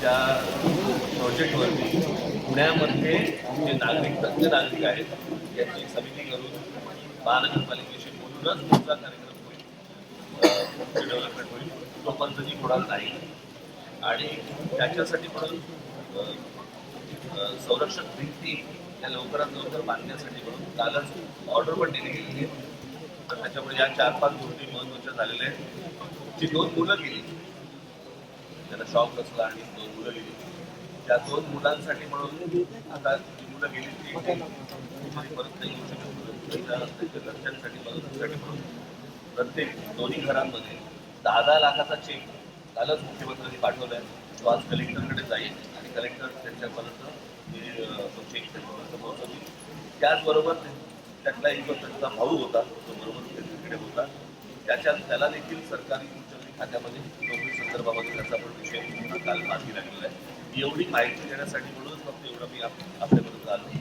त्या प्रोजेक्टवरती पुण्यामध्ये जे नागरिक तज्ज्ञ नागरिक आहेत यांची समिती करून महानगरपालिकेशी बोलूनच पुढचा कार्यक्रम होईल डेव्हलपमेंट होईल तोपर्यंतची होणार नाही आणि त्याच्यासाठी म्हणून संरक्षण भिंती या लवकरात लवकर बांधण्यासाठी म्हणून कालच ऑर्डर पण दिली गेली तर त्याच्यामुळे या चार पाच गोष्टी महत्त्वाच्या झालेल्या आहेत. जी दोन मुलं गेली. त्याला शॉक बसला आणि दोन मुलं गेली. त्या दोन मुलांसाठी म्हणून आता जी मुलं गेली ती परत नाही येऊ शकत त्यांच्या घरच्यांसाठी मदतीसाठी म्हणून प्रत्येक दोन्ही घरांमध्ये दहा दहा लाखाचा चेक कालच मुख्यमंत्र्यांनी पाठवलाय. तो आज कलेक्टरकडे जाईल आणि कलेक्टर त्यांच्यापर्यंत तो चेक त्यांच्यापर्यंत पोहोचवतील त्याचबरोबर त्यातला एक त्यांचा भाऊ होता तो बरोबर त्यांच्याकडे होता. त्याच्यात त्याला देखील सरकारी उच्चतरी खात्यामध्ये नोकरी संदर्भामध्ये त्याचा पण विषय काल मार्गी लागलेला आहे. एवढी माहिती देण्यासाठी म्हणूनच फक्त एवढं मी आप- आलो.